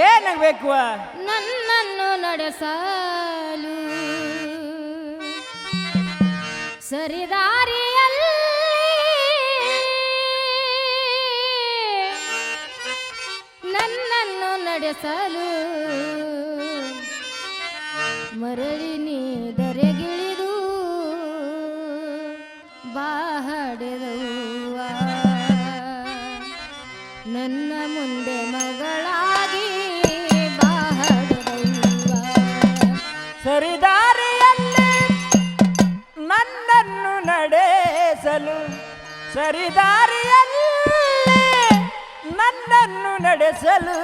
ಏನಾಗಬೇಕು? ನನ್ನನ್ನು ನಡೆಸಲು ಸರಿದಾರಿಯಲ್ಲಿ ನನ್ನನ್ನು ನಡೆಸಲು ಮರಳಿ ನೀ ದರೆಗಿಳಿದು ಬಾಹಡೆದವ್ವ ನನ್ನ ಮುಂದೆ ನಡೆಸಲು ಸರಿದಾರಿಯಲ್ಲಿ ನನ್ನನ್ನು ನಡೆಸಲು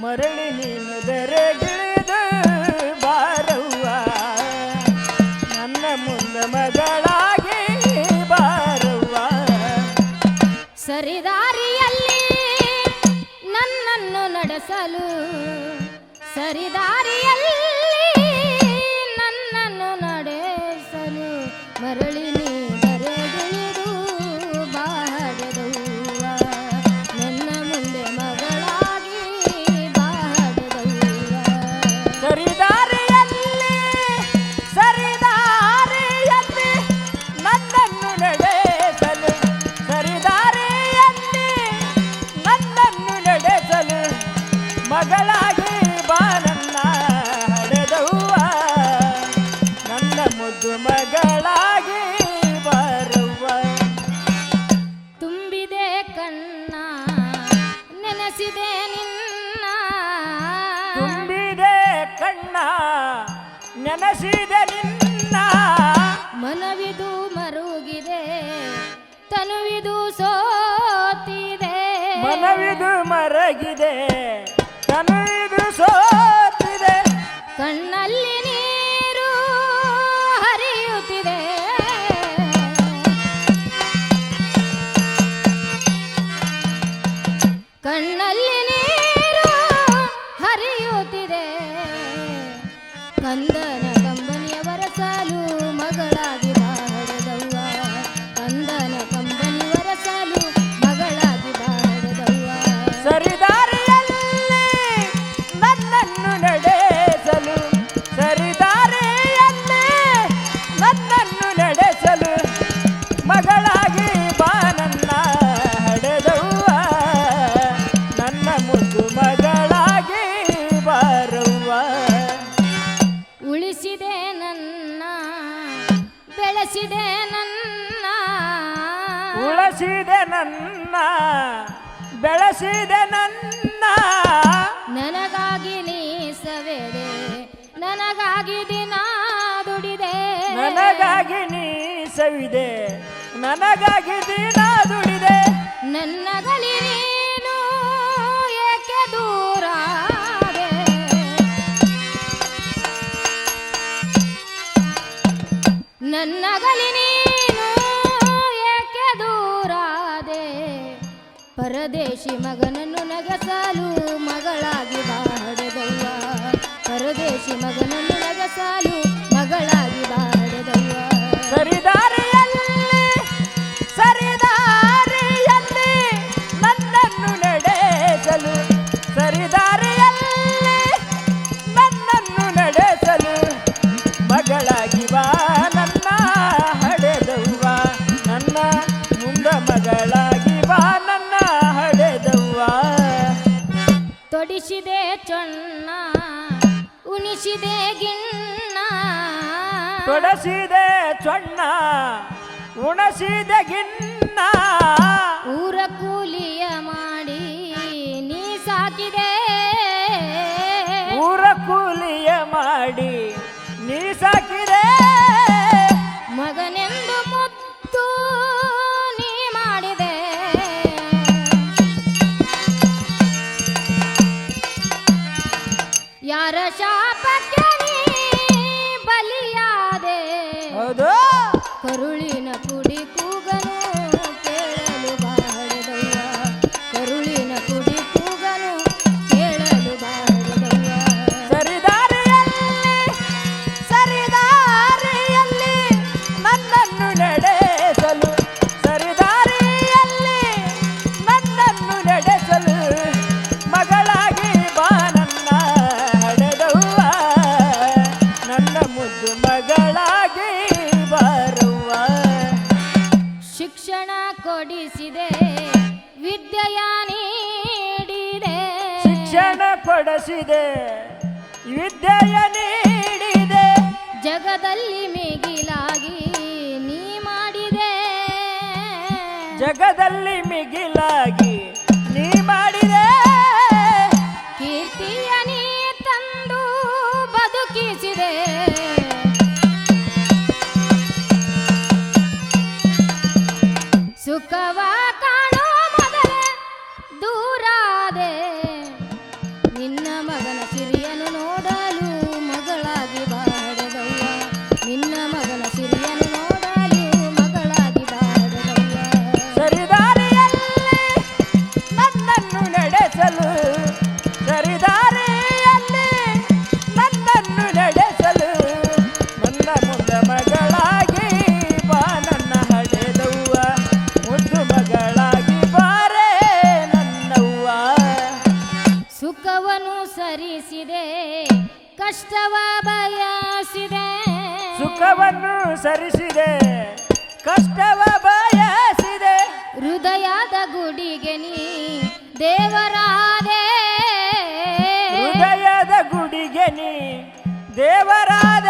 ಮರಳಿ ನೀನು ದರೆಗಿಳಿದು ಬಾರವ್ವ. ನನ್ನ ಮುಂದ ಮಗಳಾಗಿ ಬಾರವ್ವ. ಸರಿದಾರಿಯಲ್ಲಿ ನನ್ನನ್ನು ನಡೆಸಲು ಸರಿದಾರಿಯಲ್ಲಿ வல்ல ಉಳಿಸಿದೆ ನನ್ನ ಬೆಳೆಸಿದೆ ನನ್ನ. ಉಳಸಿದೆ ನನ್ನ ಬೆಳೆಸಿದೆ ನನ್ನ. ನನಗಾಗಿ ನೀ ಸವೆದೆ ನನಗಾಗಿ ದಿನ ದುಡಿದೆ. ನನಗಾಗಿ ನೀ ಸವಿದೆ ನನಗಾಗಿ ದಿನ ದುಡಿದೆ. ನನ್ನಗಲಿ ನೀನು ನನ್ನಗಲಿ ನೀನು ಏಕೆ ದೂರಾದೆ? ಪರದೇಶಿ ಮಗನನ್ನು ನಗಸಲು ಮಗಳಾಗಿ ಬಾಡದವ್ವ ಪರದೇಶಿ ಮಗನನ್ನು ನಗಸಲು ಮಗಳಾಗಿ ಬಾಡದವ್ವ ಸರಿದಾರಿಯಲ್ಲಿ ಉಣಿಸಿದೆ ಗಿಣ್ಣ. ತೊಡಸಿದೆ ಚೊಣ್ಣ ಉಣಸಿದೆ ಗಿನ್ನ ಊರ ಕೂಲಿಯ ಮಾಡಿ ನೀ ಸಾಕಿದೆ ಊರ ಕೂಲಿಯ ಮಾಡಿ ವಿದ್ಯೆಯ ನೀಡಿದೆ. ಜಗದಲ್ಲಿ ಮಿಗಿಲಾಗಿ ನೀ ಮಾಡಿದೆ. ಜಗದಲ್ಲಿ ಮಿಗಿಲಾಗಿ ಸರಿಸಿದೆ ಕಷ್ಟವ ಬಯಸಿದೆ. ಸುಖವನ್ನು ಸರಿಸಿದೆ ಕಷ್ಟವ ಬಯಸಿದೆ. ಹೃದಯದ ಗುಡಿಗೆ ನೀ ದೇವರಾದೆ. ಹೃದಯದ ಗುಡಿಗೆ ನೀ ದೇವರಾದ.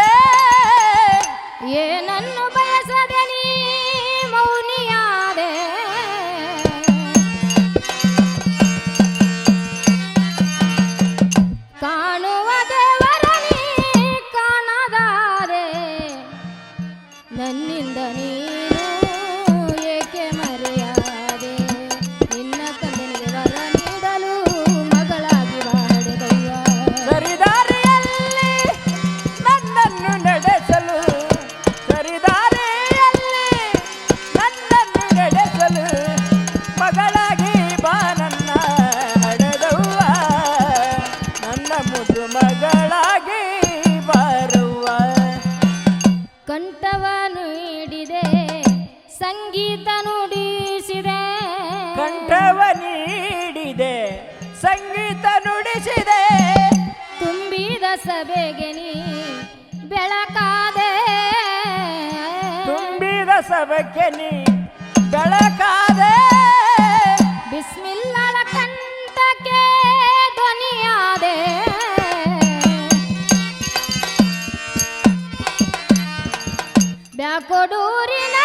ಸಂಗೀತ ನುಡಿಸಿದೆ. ತುಂಬಿ ಸಭೆಗೆ ನೀ ಬೆಳಕಾದೆ. ತುಂಬಿ ಸಭೆಗೆ ನೀ ಬೆಳಕಾದೆ. ಬಿಸ್ಮಿಲ್ಲಳ ಕಂಠಕ್ಕೆ ಧ್ವನಿಯಾದೆ. ಬ್ಯಾಕೊಡೂರಿನ